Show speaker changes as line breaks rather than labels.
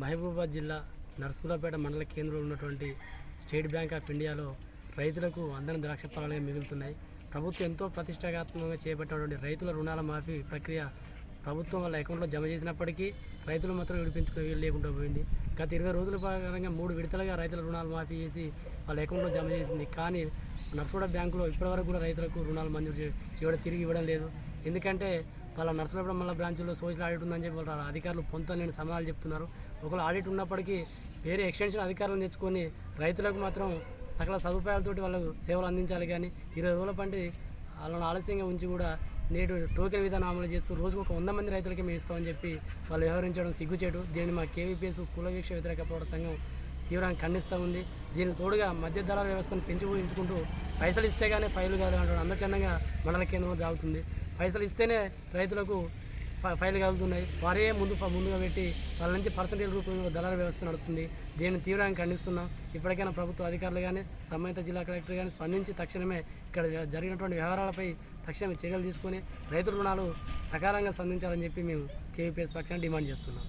మహబూబాబాద్ జిల్లా నర్సులపేట మండల కేంద్రంలో ఉన్నటువంటి స్టేట్ బ్యాంక్ ఆఫ్ ఇండియాలో రైతులకు అందని ద్రాక్ష ఫలాలుగా మిగులుతున్నాయి. ప్రభుత్వం ఎంతో ప్రతిష్టాత్మకంగా చేపట్టినటువంటి రైతుల రుణాల మాఫీ ప్రక్రియ ప్రభుత్వం వాళ్ళ అకౌంట్లో జమ చేసినప్పటికీ రైతులు మాత్రం విడిపించుకునే వీలు లేకుండా పోయింది. గత ఇరవై రోజుల ప్రకారంగా మూడు విడతలుగా రైతుల రుణాలు మాఫీ చేసి వాళ్ళ అకౌంట్లో జమ చేసింది. కానీ నర్సూడ బ్యాంకులో ఇప్పటివరకు కూడా రైతులకు రుణాలు మంజూరు ఇవ్వడం తిరిగి ఇవ్వడం లేదు. ఎందుకంటే వాళ్ళ నర్సులపేట మళ్ళీ బ్రాంచ్లో సోషల్ ఆడిట్ ఉందని చెప్పి వాళ్ళ అధికారులు పొంతలేని సమాధానాలు చెప్తున్నారు. ఒకవేళ ఆడిట్ ఉన్నప్పటికీ వేరే ఎక్స్టెన్షన్ అధికారులను తెచ్చుకొని రైతులకు మాత్రం సకల సదుపాయాలతోటి వాళ్ళకు సేవలు అందించాలి కానీ ఇరవై రోజుల పంటి వాళ్ళని ఆలస్యంగా ఉంచి కూడా నేడు టోకెన్ విధానం అమలు చేస్తూ రోజుకు ఒక వంద మంది రైతులకి మేము ఇస్తామని చెప్పి వాళ్ళు వ్యవహరించడం సిగ్గుచేటు. దీన్ని మా కేవీపీఎస్ కులవీక్ష వ్యతిరేక పోరాట సంఘం తీవ్రంగా ఖండిస్తూ ఉంది. దీనికి తోడుగా మధ్య దళాల వ్యవస్థను పెంచి ఊహించుకుంటూ పైసలు ఇస్తే కానీ ఫైలు కాదు అంటాడు అందచందంగా మండల కేంద్రంలో సాగుతుంది పైసలు ఇస్తేనే రైతులకు ఫ- ఫైలు కలుగుతున్నాయి. వారే ముందు ముందుగా పెట్టి వాళ్ళ నుంచి పర్సంటేజ్ రూపంలో దళాల వ్యవస్థ నడుస్తుంది. దీన్ని తీవ్రంగా ఖండిస్తున్నాం. ఇప్పటికైనా ప్రభుత్వ అధికారులు కానీ సంబంధిత జిల్లా కలెక్టర్ కానీ స్పందించి తక్షణమే ఇక్కడ జరిగినటువంటి వ్యవహారాలపై తక్షణమే చర్యలు తీసుకొని రైతుల రుణాలు సకాలంగా సంధించాలని చెప్పి మేము కేవీపీఎస్ పక్షాన్ని డిమాండ్ చేస్తున్నాం.